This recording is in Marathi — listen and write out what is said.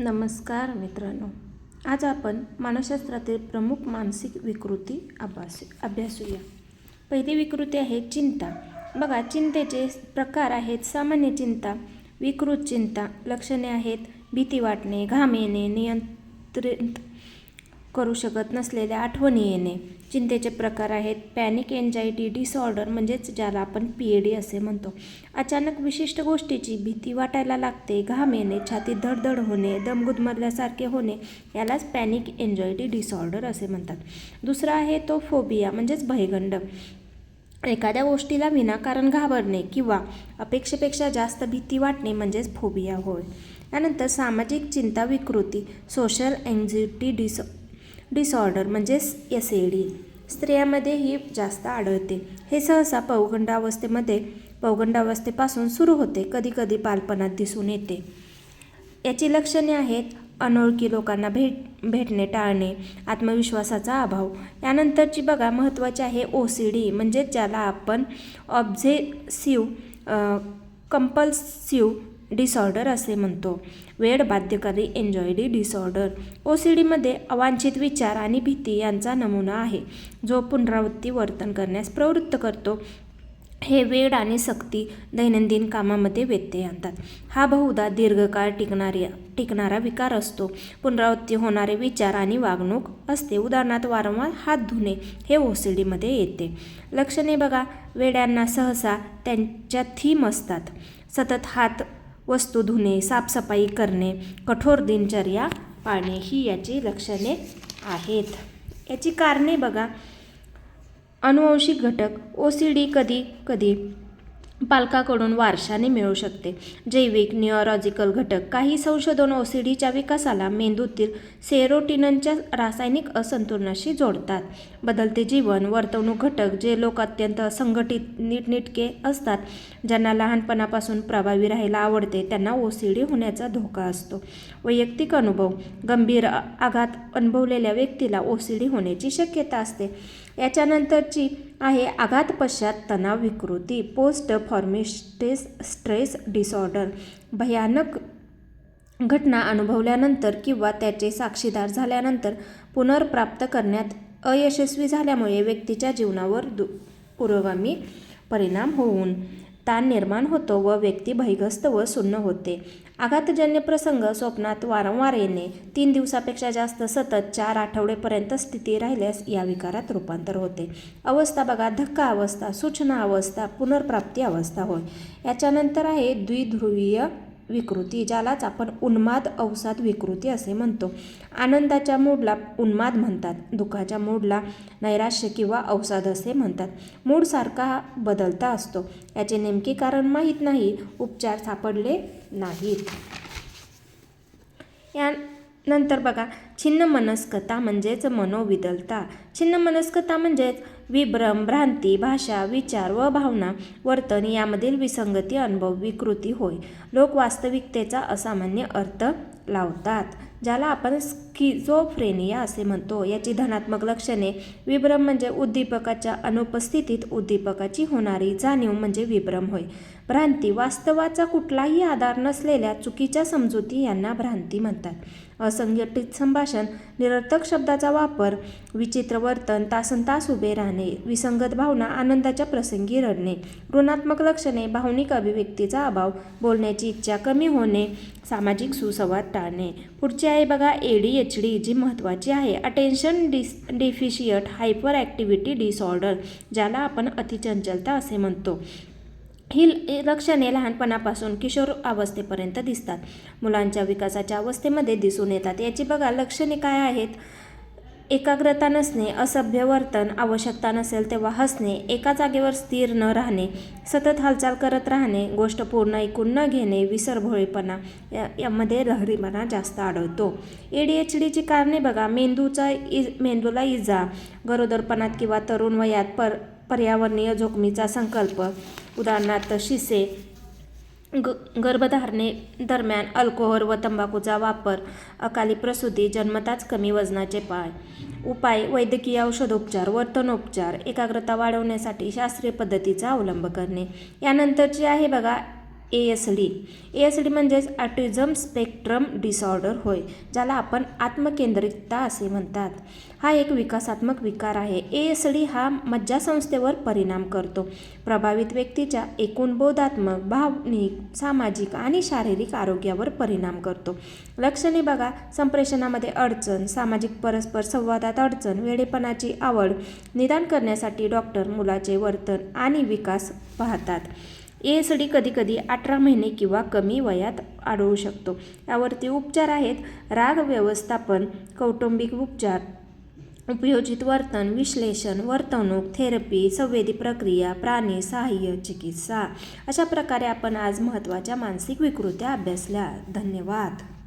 नमस्कार मित्रांनो. आज आपण मानसशास्त्रातील प्रमुख मानसिक विकृती अभ्यास अभ्यासूया. पहिली विकृती आहे चिंता. बघा चिंतेचे प्रकार आहेत. सामान्य चिंता विकृत चिंता लक्षणे आहेत. भीती वाटणे घाम येणे नियंत्रित करू शकत नसलेल्या आठवणी येणे. चिंतेचे प्रकार आहेत. पॅनिक एन्झायटी डिसऑर्डर म्हणजेच ज्याला आपण पी ए डी असे म्हणतो. अचानक विशिष्ट गोष्टीची भीती वाटायला लागते. घाम येणे छाती धडधड होणे दम गुदमरल्यासारखे होणे यालाच पॅनिक एन्झायटी डिसऑर्डर असे म्हणतात. दुसरा आहे तो फोबिया म्हणजेच भयगंड. एखाद्या गोष्टीला विनाकारण घाबरणे किंवा अपेक्षेपेक्षा जास्त भीती वाटणे म्हणजेच फोबिया होय. त्यानंतर सामाजिक चिंता विकृती सोशल अँझिटी डिस डिसऑर्डर म्हणजेच एस ए डी स्त्रियांमध्ये ही जास्त आढळते. हे सहसा पौगंडावस्थेमध्ये पौगंडावस्थेपासून सुरू होते. कधीकधी बालपणात दिसून येते. याची लक्षणे आहेत अनोळखी लोकांना भेट भेटणे टाळणे आत्मविश्वासाचा अभाव. यानंतरची बघा महत्त्वाची आहे ओ सी डी म्हणजेच ज्याला आपण ऑब्झेसिव्ह कंपल्सिव्ह डिसऑर्डर असे म्हणतो. वेळ बाध्यकारी एन्जॉयडी डिसऑर्डर ओ सी डीमध्ये अवांछित विचार आणि भीती यांचा नमुना आहे. जो पुनरावृत्ती वर्तन करण्यास प्रवृत्त करतो. हे वेळ आणि सक्ती दैनंदिन कामामध्ये व्यत्यय आणतात. हा बहुधा दीर्घकाळ टिकणारी टिकणारा विकार असतो. पुनरावृत्ती होणारे विचार आणि वागणूक असते. उदाहरणार्थ वारंवार हात धुणे हे ओ सी डीमध्ये येते. लक्षणे बघा. वेड्यांना सहसा त्यांच्या थीम असतात. सतत हात वस्तू धुणे साफसफाई करणे कठोर दिनचर्या पाळणे ही याची लक्षणे आहेत. याची कारणे बघा. अनुवंशिक घटक ओ सी डी कधी कधी पालकाकडून वारशाने मिळू शकते. जैविक न्यूरोलॉजिकल घटक काही संशोधन ओ सी डीच्या विकासाला मेंदूतील सेरोटिननच्या रासायनिक असंतुलनाशी जोडतात. बदलते जीवन वर्तवणूक घटक जे लोक अत्यंत संघटित नीटनिटके असतात ज्यांना लहानपणापासून प्रभावी राहायला आवडते त्यांना ओ सी डी होण्याचा धोका असतो. वैयक्तिक अनुभव गंभीर आघात अनुभवलेल्या व्यक्तीला ओ सी डी होण्याची शक्यता असते. याच्यानंतरची आहे. आघात पश्चात तणाव विकृती पोस्ट फॉर्मेस्टेस स्ट्रेस डिसऑर्डर भयानक घटना अनुभवल्यानंतर किंवा त्याचे साक्षीदार झाल्यानंतर पुनर्प्राप्त करण्यात अयशस्वी झाल्यामुळे व्यक्तीच्या जीवनावर दु पुरोगामी परिणाम होऊन ताण निर्माण होतो व व्यक्ती भयग्रस्त व सुन्न होते. आघातजन्य प्रसंग स्वप्नात वारंवार येणे तीन दिवसापेक्षा जास्त सतत चार आठवडेपर्यंत स्थिती राहिल्यास या विकारात रूपांतर होते. अवस्था बघा धक्का अवस्था सूचना अवस्था पुनर्प्राप्ती अवस्था होय. याच्यानंतर आहे द्विध्रुवीय विकृती ज्यालाच आपण उन्माद अवसाद विकृती असे म्हणतो. आनंदाच्या मूडला उन्माद म्हणतात. दुःखाच्या मूडला नैराश्य किंवा अवसाद असे म्हणतात. मूड सारखा बदलता असतो. याचे नेमके कारण माहीत नाही. उपचार सापडले नाहीत. या नंतर बघा. छिन्न मनस्कता म्हणजेच मनोविदलता. छिन्न मनस्कता म्हणजेच विभ्रम भ्रांती भाषा विचार व भावना वर्तन यामधील विसंगती अनुभव विकृती होय. लोक वास्तविकतेचा असामान्य अर्थ लावतात. ज्याला आपण स्किझोफ्रेनिया असे म्हणतो. याची धनात्मक लक्षणे विभ्रम म्हणजे उद्दीपकाच्या अनुपस्थितीत उद्दीपकाची होणारी जाणीव म्हणजे विभ्रम होय. भ्रांती वास्तवाचा कुठलाही आधार नसलेल्या चुकीच्या समजुती यांना भ्रांती म्हणतात. असंघटित संभाषण निरर्थक शब्दाचा वापर विचित्र वर्तन तासनतास उभे राहणे विसंगत भावना आनंदाच्या प्रसंगी रडणे ऋणात्मक लक्षणे भावनिक अभिव्यक्तीचा अभाव बोलण्याची इच्छा कमी होणे सामाजिक सुसंवाद टाळणे पुढच्या आहे बघा ए डी एच डी जी महत्त्वाची आहे. Attention dis deficit hyperactivity disorder ज्याला आपण अतिचंचलता असे म्हणतो. ही लक्षणे लहानपणापासून किशोर अवस्थेपर्यंत दिसतात. मुलांच्या विकासाच्या अवस्थेमध्ये दिसून येतात. याची बघा लक्षणे काय आहेत? एकाग्रता नसणे असभ्य वर्तन आवश्यकता नसेल तेव्हा हसणे एका जागेवर स्थिर न राहणे सतत हालचाल करत राहणे गोष्ट पूर्ण ऐकून न घेणे विसरभोळीपणा या यामध्ये लहरीपणा जास्त आढळतो. ए डी एच डीची कारणे बघा. मेंदूचा इज मेंदूला इजा गरोदरपणात किंवा तरुण वयात पर पर्यावरणीय जोखमीचा संकल्प उदाहरणार्थ शिसे ग गर्भधारणे दरम्यान अल्कोहोल व तंबाखूचा वापर अकाली प्रसूती जन्मताच कमी वजनाचे पाय उपाय वैद्यकीय औषधोपचार वर्तनोपचार एकाग्रता वाढवण्यासाठी शास्त्रीय पद्धतीचा अवलंब करणे. यानंतरची आहे बघा A S D A S D म्हणजेच ॲटिझम स्पेक्ट्रम डिसऑर्डर होय ज्याला आपण आत्मकेंद्रितता असे म्हणतात. हा एक विकासात्मक विकार आहे. ए एस डी हा मज्जासंस्थेवर परिणाम करतो. प्रभावित व्यक्तीच्या एकूण बोधात्मक भावनिक सामाजिक आणि शारीरिक आरोग्यावर परिणाम करतो. लक्षणे बघा. संप्रेषणामध्ये अडचण सामाजिक परस्पर संवादात अडचण वेडेपणाची आवड निदान करण्यासाठी डॉक्टर मुलाचे वर्तन आणि विकास पाहतात. एस डी कधीकधी अठरा महिने किंवा कमी वयात आढळू शकतो. यावरती उपचार आहेत. राग व्यवस्थापन कौटुंबिक उपचार उपयोजित वर्तन विश्लेषण वर्तवणूक थेरपी संवेदी प्रक्रिया प्राणी सहाय्य चिकित्सा. अशा प्रकारे आपण आज महत्त्वाच्या मानसिक विकृत्या अभ्यासल्या. धन्यवाद.